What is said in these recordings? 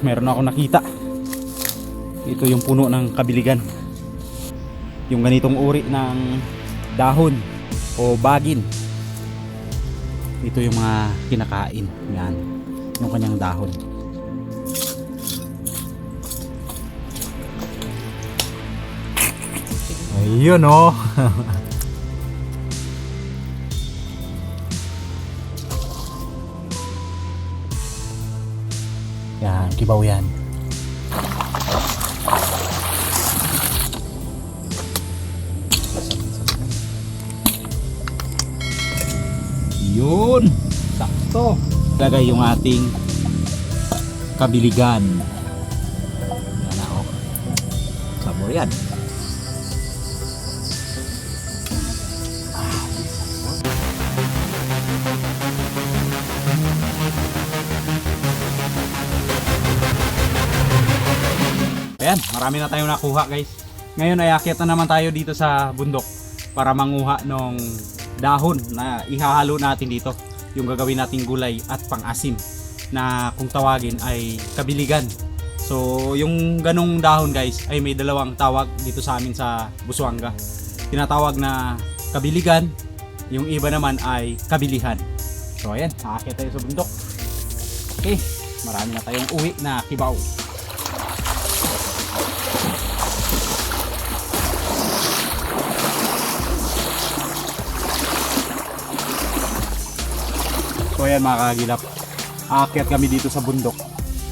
meron ako nakita. Ito yung puno ng kabiligan. Yung ganitong uri ng dahon o bagin. Ito yung mga kinakain. Yan. Yung kanyang dahon. Ayun oh. kibaw yan. Yun, sakto. Lagay yung ating kabiligan. Yan na oh. Sabor yan. Ayan, marami na tayong nakuha guys. Ngayon ay akyat na naman tayo dito sa bundok para manguha ng dahon na ihahalo natin dito. Yung gagawin nating gulay at pang-asim na kung tawagin ay kabiligan. So yung ganong dahon guys ay may dalawang tawag dito sa amin sa Busuanga. Tinatawag na kabiligan, yung iba naman ay kabilihan. So ayan, aakyat tayo sa bundok. Okay, marami na tayong uwi na kibaw. So ayan mga kagilap, aakyat kami dito sa bundok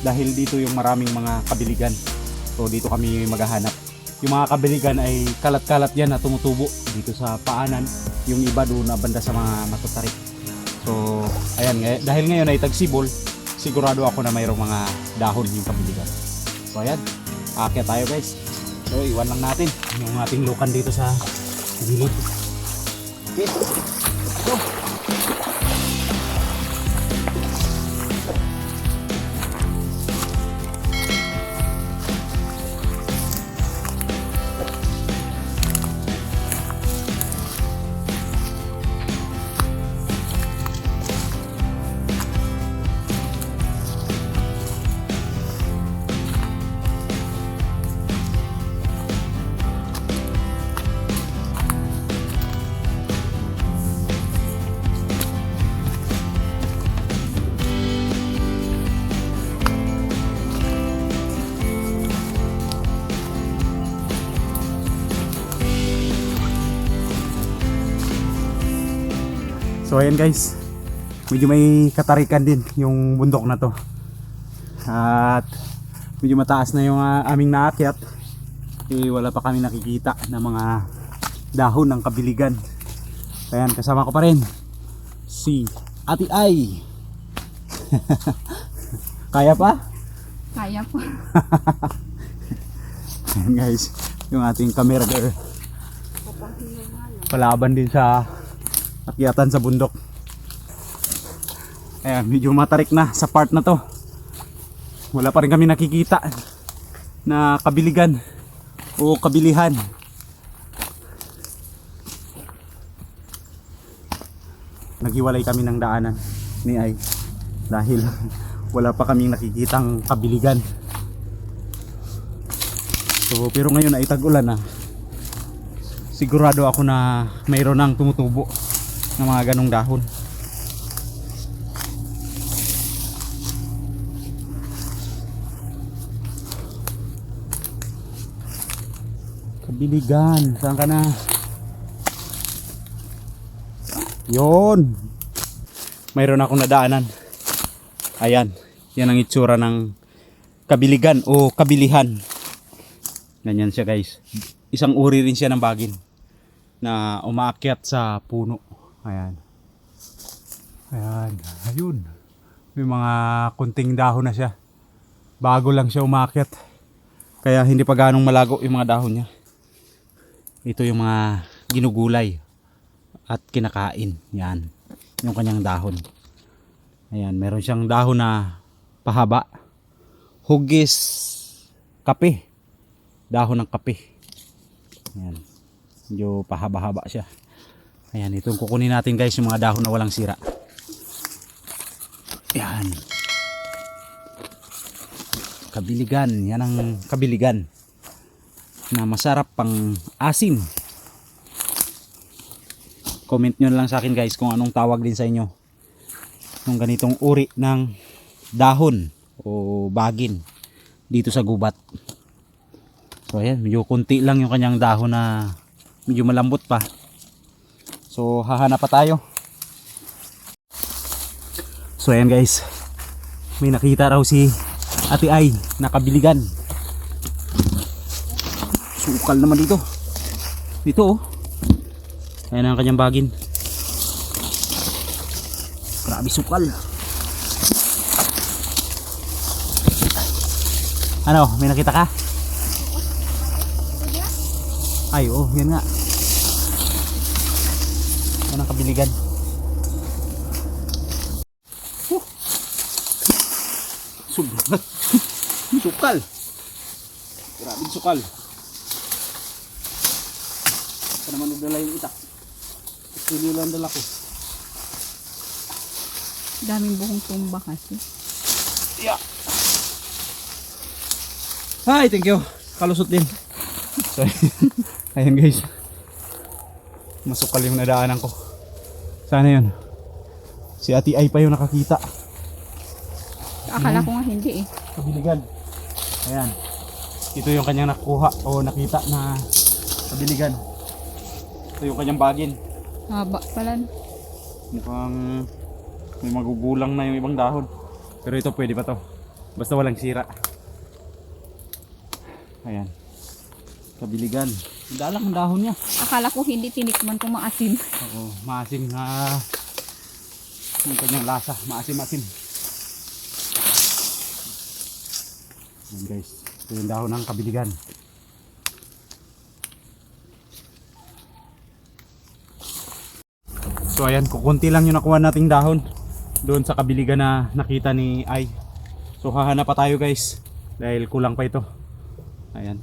dahil dito yung maraming mga kabiligan. So dito kami maghahanap. Yung mga kabiligan ay kalat-kalat yan na tumutubo dito sa paanan. Yung iba doon na banda sa mga matutarik. So ayan, dahil ngayon ay tagsibol, sigurado ako na mayroong mga dahon yung kabiligan. So ayan, aakyat tayo guys. So iwan lang natin yung ating lukan dito sa gilid. Okay. So, So ayan guys, medyo may katarikan din yung bundok na to. At medyo mataas na yung ah, aming naakyat. Eh wala pa kami nakikita ng mga dahon ng kabiligan. Ayan, kasama ko pa rin si Ate Ay. Kaya pa? Kaya po. Ayan guys, yung ating camera girl. Palaban din sa akyatan sa bundok. Ayan, medyo matarik na sa part na to. Wala pa rin kami nakikita na kabiligan o kabilihan. Naghiwalay kami ng daanan ni Ay dahil wala pa kaming nakikitang kabiligan. So, pero ngayon ay tag-ulan na. Sigurado ako na mayroon nang tumutubo ng mga ganong dahon. Kabiligan, saan ka na? Yon. Mayroon akong nadaanan. Ayan, yan ang itsura ng kabiligan o kabilihan. Ganyan siya guys. Isang uri rin siya ng bagin na umaakyat sa puno. Ayan. Ayan. Ayun. May mga kunting dahon na siya. Bago lang siya umaakyat. Kaya hindi pa ganong malago yung mga dahon niya. Ito yung mga ginugulay at kinakain. Yan. Yung kanyang dahon. Ayan. Meron siyang dahon na pahaba. Hugis kape dahon ng kape. Ayan. Medyo pahaba-haba siya. Ayan, itong kukunin natin guys yung mga dahon na walang sira. Ayan. kabiligan. Yan ang kabiligan. Na masarap pang asim. Comment nyo lang sa akin guys kung anong tawag din sa inyo. Nung ganitong uri ng dahon o bagin dito sa gubat. So ayan, medyo kunti lang yung kanyang dahon na medyo malambot pa. So hahanap pa tayo. So ayan guys. May nakita raw si Ate Ay nakabiligan. Sukal naman dito. Dito oh. Ayan ang kanyang bagin. Grabe sukal. Ano, may nakita ka? Ay, oh, yan nga. Kabiligan. Huh. Sobrang sukal. Grabe sukal. Ito naman nagdala yung itak. Kilo lang dala ko. Daming buhong tumba kasi. Yeah. Hi, thank you. Kalusot din. So, ayan guys. Masukal yung nadaanan ko. Sana yun. Si Ati Ay pa yung nakakita. Akala ko nga hindi eh. Kabiligan. Ayan. Ito yung kanyang nakuha o nakita na kabiligan. Ito yung kanyang bagin. Haba pala. Mukhang may magugulang na yung ibang dahon. Pero ito pwede pa to. Basta walang sira. Ayan. Kabiligan. Dalang ang dahon niya. Akala ko hindi tinikman kung maasim. Oo, maasim na yung kanyang lasa. Maasim-asim. Ayan guys. Ito yung dahon ng kabiligan. So ayan, kukunti lang yung nakuha nating dahon doon sa kabiligan na nakita ni Ay. So hahanap pa tayo guys dahil kulang pa ito. Ayan,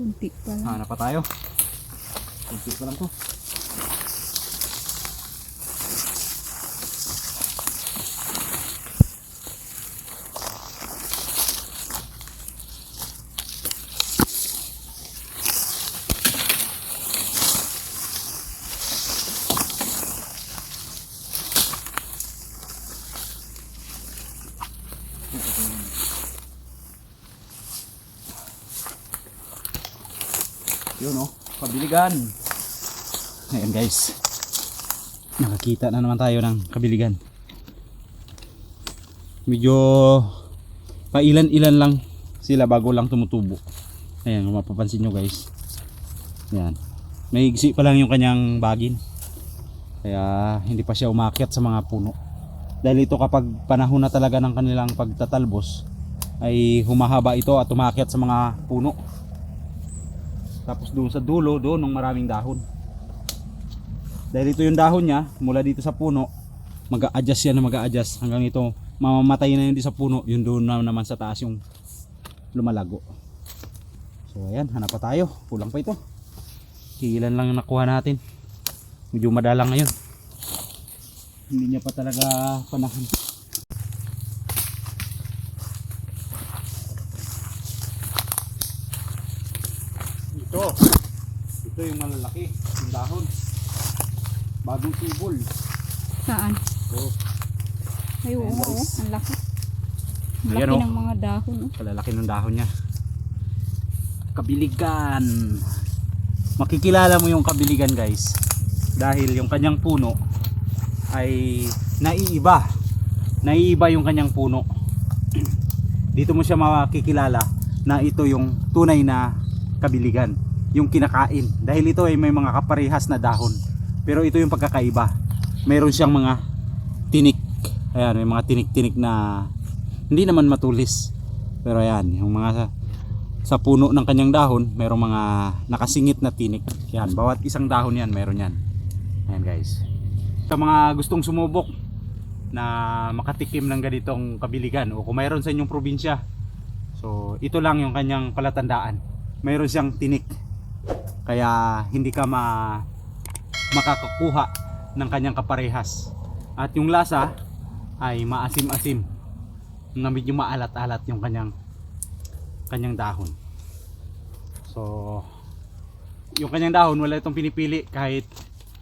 Kunti pala. hahanap pa tayo. Kunti pa lang to. Yun oh, kabiligan. Ayan guys. Nakakita na naman tayo ng kabiligan. Medyo pailan-ilan lang sila bago lang tumutubo. Ayan, mapapansin nyo guys. Ayan. May igsi pa lang yung kanyang bagin. Kaya hindi pa siya umakyat sa mga puno. Dahil ito kapag panahon na talaga ng kanilang pagtatalbos ay humahaba ito at umakyat sa mga puno. Tapos doon sa dulo, doon ng maraming dahon. Dahil ito yung dahon niya, mula dito sa puno, mag-a-adjust yan na mag-a-adjust hanggang ito mamamatay na yun di sa puno, yun doon na naman sa taas yung lumalago. So ayan, hanap pa tayo. Kulang pa ito. Ilan lang nakuha natin. Medyo madalang ngayon. Hindi niya pa talaga panahon. Ito. Ito yung malalaki. Yung dahon. Bagong sibol. Saan? Oh, Ay, oo, oo. Ang laki. Ang Ayan, laki oh. ng mga dahon. Oh. kalalaki ng dahon niya. Kabiligan. Makikilala mo yung kabiligan guys. Dahil yung kanyang puno ay naiiba. Naiiba yung kanyang puno. Dito mo siya makikilala na ito yung tunay na kabiligan. Yung kinakain. Dahil ito ay may mga kaparehas na dahon. Pero ito yung pagkakaiba. Mayroon siyang mga tinik. Ayan, may mga tinik-tinik na hindi naman matulis. Pero ayan, yung mga sa, sa puno ng kanyang dahon, mayroong mga nakasingit na tinik. Yan, bawat isang dahon yan, mayroon yan. Ayan guys. Sa mga gustong sumubok na makatikim ng ganitong kabiligan o kung mayroon sa inyong probinsya. So, ito lang yung kanyang palatandaan. Mayroon siyang tinik. Kaya hindi ka ma makakakuha ng kanyang kaparehas. At yung lasa ay maasim-asim. na medyo maalat-alat yung kanyang kanyang dahon. So yung kanyang dahon wala itong pinipili kahit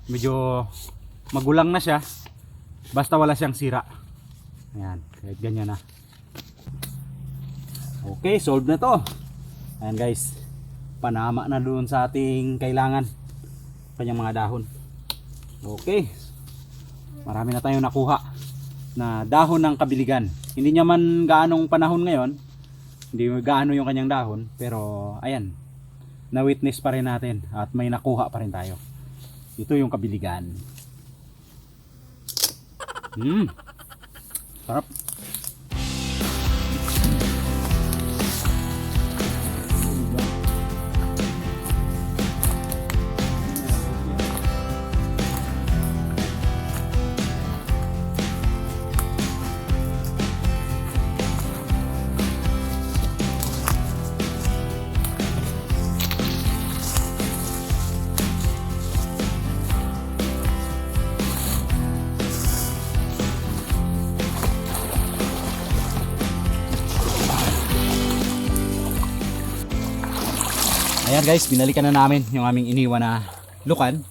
medyo magulang na siya basta wala siyang sira. Ayan, kahit ganyan na. Okay, solved na to. Ayan guys, panama na doon sa ating kailangan kanyang mga dahon. Okay. Marami na tayong nakuha na dahon ng kabiligan. Hindi niya man gaanong panahon ngayon, hindi gaano yung kanyang dahon, pero ayan, na-witness pa rin natin at may nakuha pa rin tayo. Ito yung kabiligan. Hmm. Sarap. Ayan guys, binalikan na namin yung aming iniwan na lukan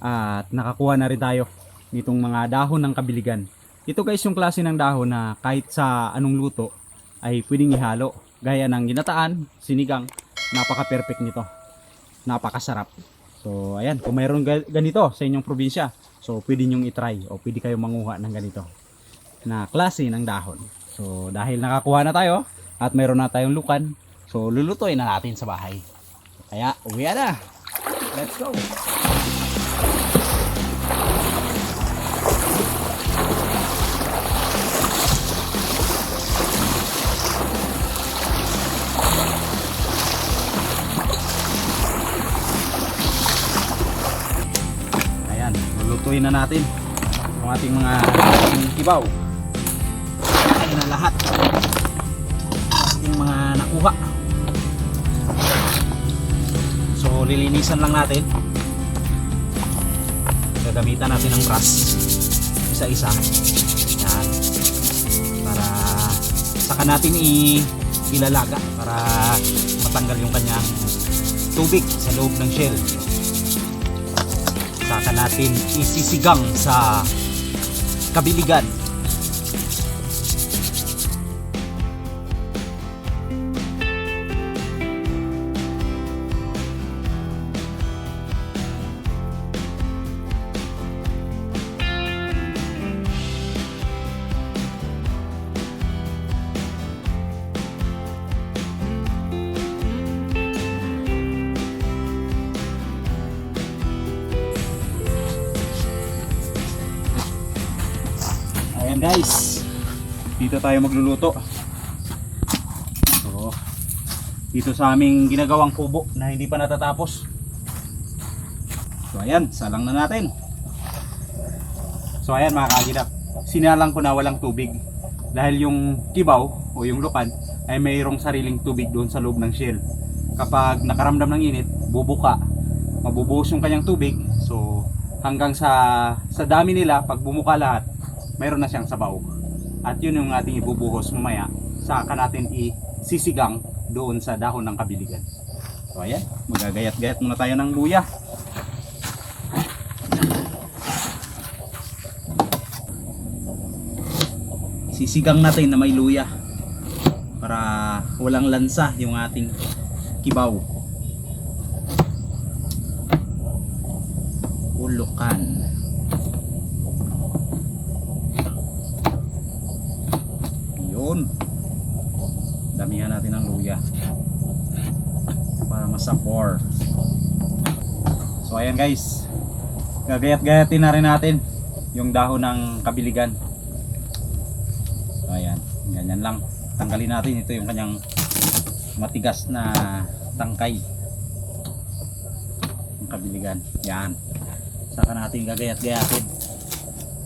at nakakuha na rin tayo nitong mga dahon ng kabiligan. Ito guys yung klase ng dahon na kahit sa anong luto ay pwedeng ihalo. Gaya ng ginataan, sinigang, napaka-perfect nito. Napakasarap. So ayan, kung mayroon ga- ganito sa inyong probinsya, so pwede nyong itry o pwede kayong manguha ng ganito na klase ng dahon. So dahil nakakuha na tayo at mayroon na tayong lukan, so lulutuin na natin sa bahay. Kaya, uwi na. Let's go. Ayan, lulutuin na natin ang ating mga kibaw. Ayan na lahat. Ating mga nakuha. Lilinisan lang natin. Gagamitan natin ng brush isa-isa. Yan. Para saka natin i ilalaga para matanggal yung kanyang tubig sa loob ng shell. Saka natin isisigang sa kabiligan. Guys. Dito tayo magluluto. So, dito sa aming ginagawang kubo na hindi pa natatapos. So ayan, salang na natin. So ayan mga kagidap, sinalang ko na walang tubig. Dahil yung kibaw o yung lukan ay mayroong sariling tubig doon sa loob ng shell. Kapag nakaramdam ng init, bubuka, mabubuhos yung kanyang tubig. So hanggang sa sa dami nila, pag bumuka lahat, mayroon na siyang sabaw. At yun yung ating ibubuhos mamaya. Saka natin isisigang doon sa dahon ng kabiligan. So ayan, magagayat-gayat muna tayo ng luya. Sisigang natin na may luya para walang lansa yung ating kibaw. Ulukan. Yun. Damihan natin ng luya. Para masapor. So ayan guys. Gagayat-gayatin na rin natin yung dahon ng kabiligan. So ayan. Ganyan lang. Tanggalin natin ito yung kanyang matigas na tangkay. Yung kabiligan. Yan. Saka natin gagayat-gayatin.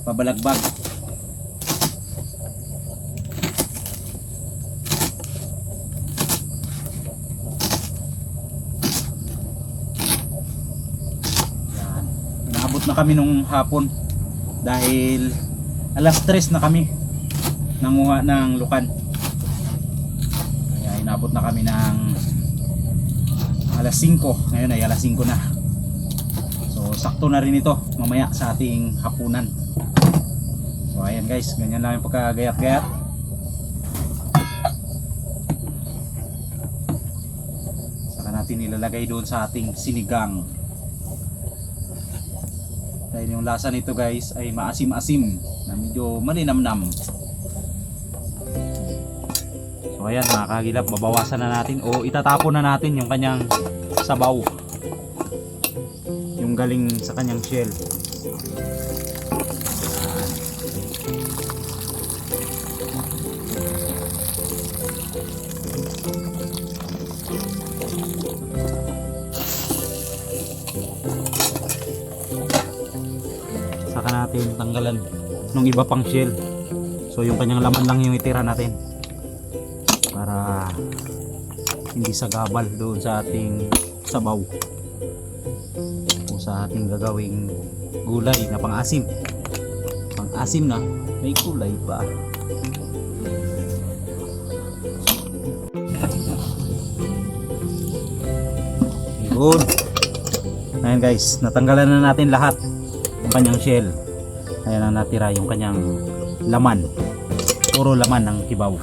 Pabalagbag. Yan. Naabot na kami nung hapon. Dahil alas 3 na kami nanguha ng lukan. inabot na kami ng alas 5 ngayon ay alas 5 na. So sakto na rin ito mamaya sa ating hapunan. So ayan guys ganyan lang yung pagkagayat-gayat. Saka natin ilalagay doon sa ating sinigang dahil yung lasa nito guys ay maasim-asim na medyo malinamnam So ayan mga kagilap, babawasan na natin o itatapon na natin yung kanyang sabaw. Yung galing sa kanyang shell. Tanggalan ng iba pang shell. So yung kanyang laman lang yung itira natin para hindi sagabal doon sa ating sabaw o sa ating gagawing gulay na pang-asim. Pang-asim na may gulay pa. Yun ayan guys. Natanggalan na natin lahat yung kanyang shell ayan ang natira yung kanyang laman. Puro laman ng kibaw.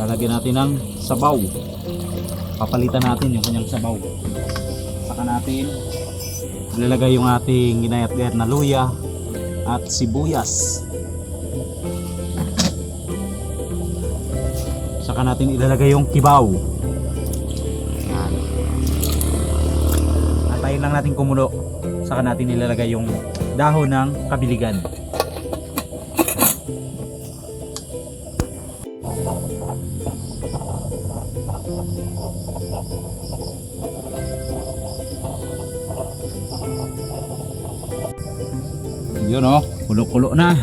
Lalagyan natin ng sabaw. Papalitan natin yung kanyang sabaw. Saka natin ilalagay yung ating ginayat-gayat na luya at sibuyas. Saka natin ilalagay yung kibaw antayin lang natin kumulo saka natin ilalagay yung dahon ng kabiligan Yun oh, kulo-kulo na.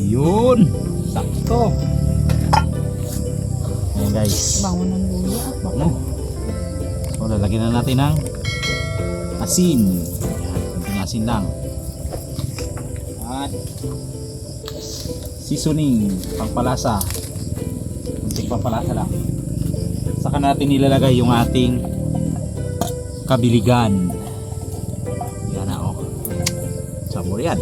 Yun, sakto. Ayan guys. Bango ng Ano? So, lalagyan na natin ng asin. Ayan, kunting asin lang. At seasoning, pangpalasa. Kunting pangpalasa lang. Saka natin ilalagay yung ating kabiligan. Yan na oh. Sabor yan.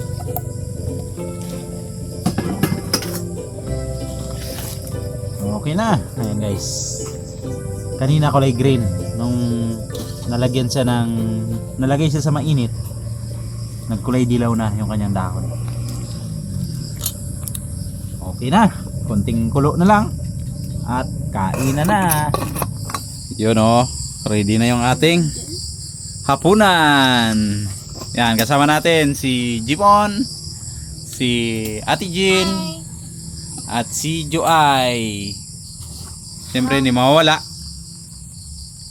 Okay na. Ayan guys. Kanina kulay green nalagyan siya ng nalagay siya sa mainit. Nagkulay dilaw na yung kanyang dahon. Okay na. Konting kulo na lang. At kain na na. Yun oh. Ready na yung ating hapunan. Yan, kasama natin si Jimon, si Ate Jean, at si Joay. Siyempre, hindi mawawala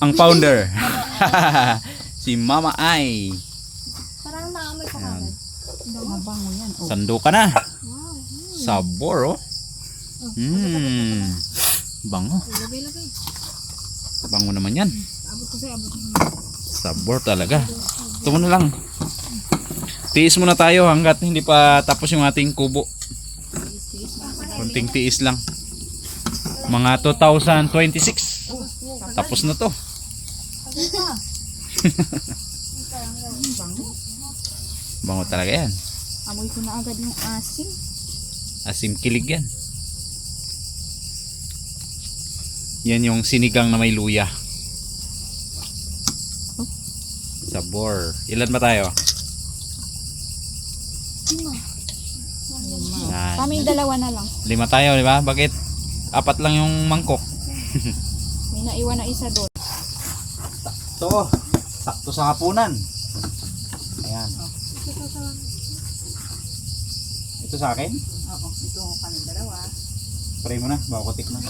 ang founder. si Mama Ai. Parang naamoy Ayan. kagad. mabango yan. Oh. Sando ka na. Wow. Sabor, oh. Mmm. Bango. Lagay-lagay. Bango naman yan. Abot ko sa'yo, abot. Sabor talaga. Ito mo na lang. Tiis muna tayo hanggat hindi pa tapos yung ating kubo. Kunting tiis lang. Mga 2026. Tapos na to. Bango talaga yan. Amoy ko na agad yung asin. Asim kilig yan. Yan yung sinigang na may luya. Sabor. Ilan ba tayo? Yan. Kami dalawa na lang. Lima tayo, di ba? Bakit? Apat lang yung mangkok. May naiwan na isa doon. Ito, sakto sa hapunan. Ayan. Ito sa akin? Oo, ito kami dalawa. Pray mo na, bago ko tikman.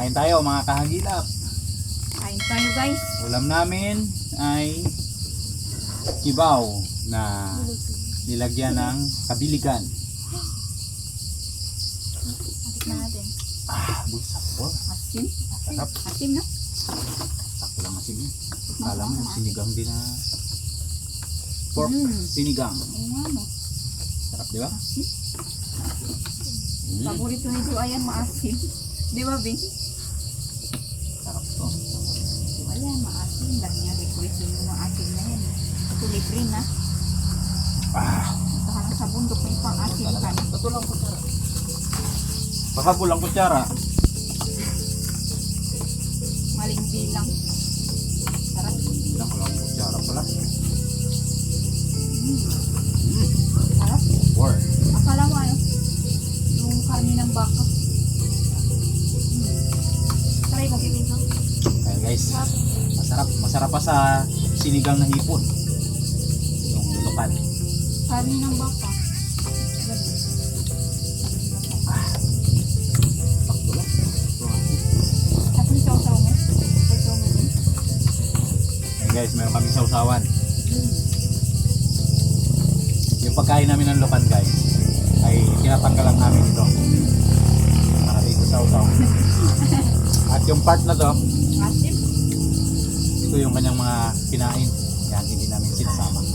Kain tayo mga kahagilap. Kain tayo guys. Ulam namin ay kibaw, na nilagyan ng kabiligan. Atik na natin. Ah, busap po. Asim. Sarap. Asim na. Sakto lang. Kala mo, sinigang din na pork Mm. sinigang. Oo nga no. Sarap, di ba? Asim. Mm. Paborito ni Joayan maasim. Di ba, Bing? Sarap to. Joayan maasim. Dahil niya request yung maasim na yan. Ito libre na. Ah, Saka lang sa bundok may pang-asim ka. Ito lang kutsara. Baka kulang kutsara. Maling bilang. Sarap. Bilang kulang kutsara pala. Mm. Mm. Sarap. Four. Akala mo ano? Yung karni ng baka. Mm. Try mo, Bing. Ayan guys, masarap. Masarap pa sa sinigang na hipon. Sausaw mo din. Ayan guys, meron kami sausawan. Yung pagkain namin ng lukan guys, ay tinatanggal lang namin ito. Para dito sa usaw. At yung part na to, ito yung kanyang mga kinain. Yan, hindi namin sinasama.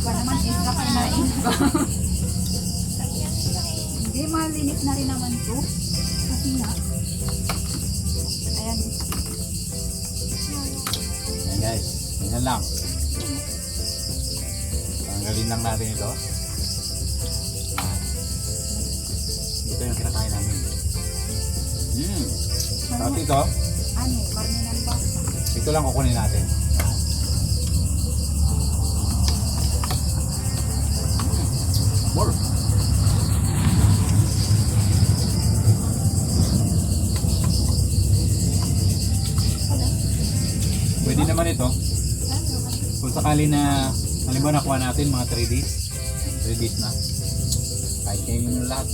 Iba naman extra kinain ko. Hindi, malinis na rin naman to. Kasi nga. Ayan. Yan guys, ganyan lang. Tanggalin lang natin ito. Ito yung kinakain namin. Mm. Tapos ito, Ano, karni ng baka. ito lang kukunin natin. More. Pwede naman ito. Kung sakali na, halimbawa nakuha natin mga 3 days, 3 days na, kahit kainin nyo lahat,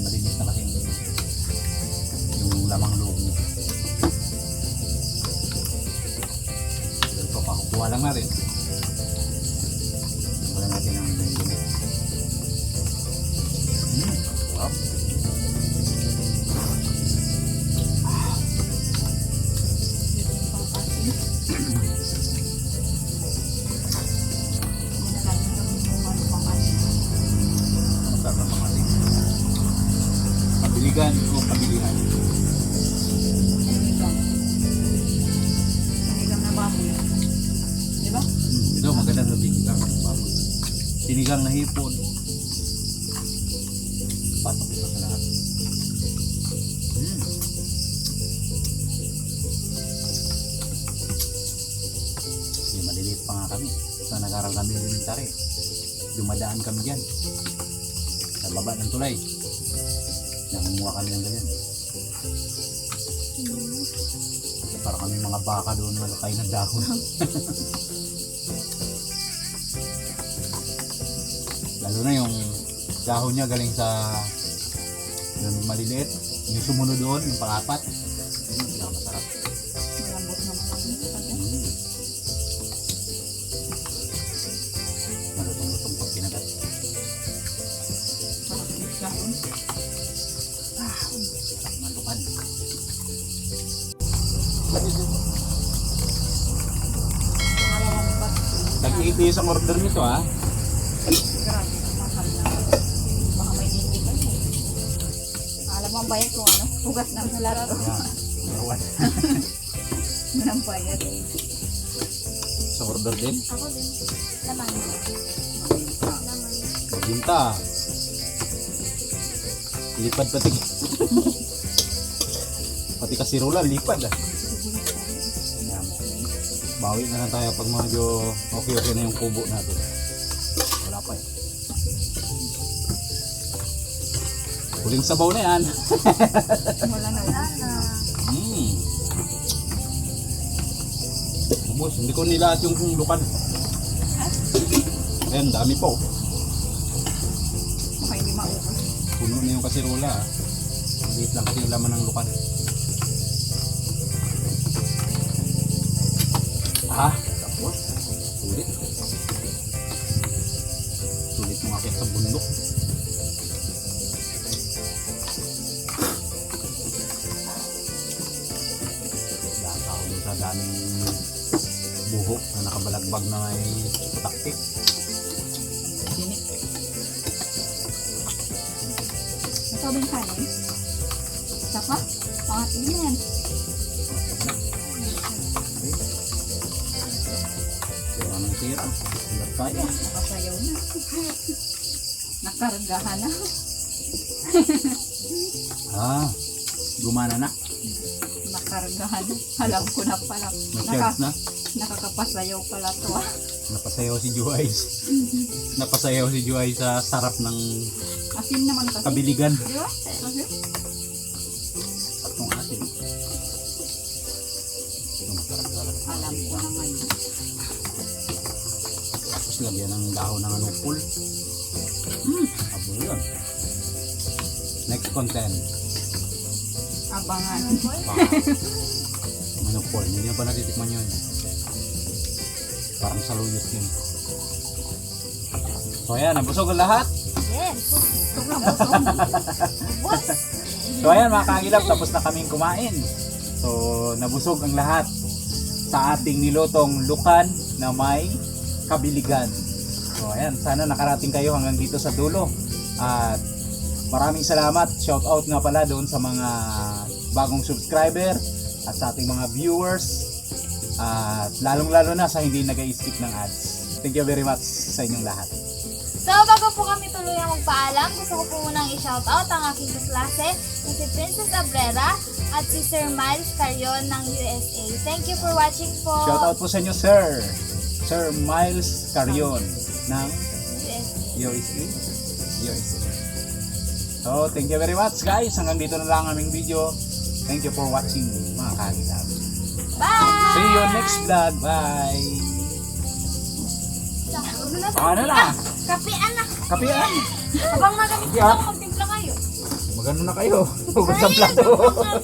malinis na kasi yung, yung lamang loob niya. Ito, pakukuha lang natin. Sinigang na hipon. Patok ito sa lahat. Mm. Kasi maliliit pa nga kami. Sa nag-aral kami elementary. Dumadaan kami dyan. Sa baba ng tulay. Nangunguha kami ng ganyan. Kasi para kami mga baka doon nagkakain ng dahon. Lalo na yung dahon niya galing sa yung maliliit. Yung sumunod doon, yung pang-apat. Yun yung pinakamasarap. Malambot naman ang Mm. Malutong-lutong pag kinagat. Yung dahon. Sarap malukan. Pangalawang bat. Tag-80 isang order nito ah. Grabe, ang bayad ko ano? Hugas ng plato. Number one. Yun ang bayad. Isang order din. Ako din. Laman. Laman. Binta. Lipad pati. pati kasirola, lipad ah. Bawi na lang tayo pag medyo okay-okay na yung kubo natin. Yung sabaw na yan. Wala na. Wala. Mm. Ubus, hindi ko nilahat yung lukan. Eh, Ayan, dami po. Oh. Okay, hindi maubos. Puno na yung kasirola. Ah. Liit lang kasi yung laman ng lukan. Ah, tapos. Sulit. Sulit mga kesa bundok. Nakabalagbag na may taktik. Din kanin. Isa pa? Pangatlo na yan. Tira ng tira. Silat tayo. Nakasayaw na. Nakargahan na. Ah, gumana na. Na. Alam ko na pala. Naka, na. nakakapasayaw pala to ah. Napasayaw si Juais. Napasayaw si Juais sa sarap ng Asin naman kasi. kabiligan. Di ba? Asin. Tatlong asin. Ito masarap talaga. Alam ko na ngayon. Tapos lagyan ng dahon ng anupol. Hmm, abo yun. Next content. Abangan. Manupol. Hindi na ba natitikman yun? Parang saluyot yun. So ayan, nabusog ang lahat. Yes. Busog. Boss. So ayan mga kagilap, tapos na kaming kumain. So nabusog ang lahat sa ating nilotong lukan na may kabiligan. So ayan, sana nakarating kayo hanggang dito sa dulo. At maraming salamat. Shout out nga pala doon sa mga bagong subscriber at sa ating mga viewers. At lalong-lalo na sa hindi nag-skip ng ads. Thank you very much sa inyong lahat. So, bago po kami tuluyang magpaalam, gusto ko po munang i-shoutout ang aking kaklase na si Princess Abrera at si Sir Miles Carion ng USA. Thank you for watching po. Shout out po sa inyo, sir. Sir Miles Carion ng USA. USA. USA. So, thank you very much guys. Hanggang dito na lang ang aming video. Thank you for watching mga kagilap. Bye! See you next vlog. Bye! Ano na? Kapian na! Kapian! Habang nagamit Yeah. ko, magtimpla kayo. Magano na kayo? Hugot sa plato.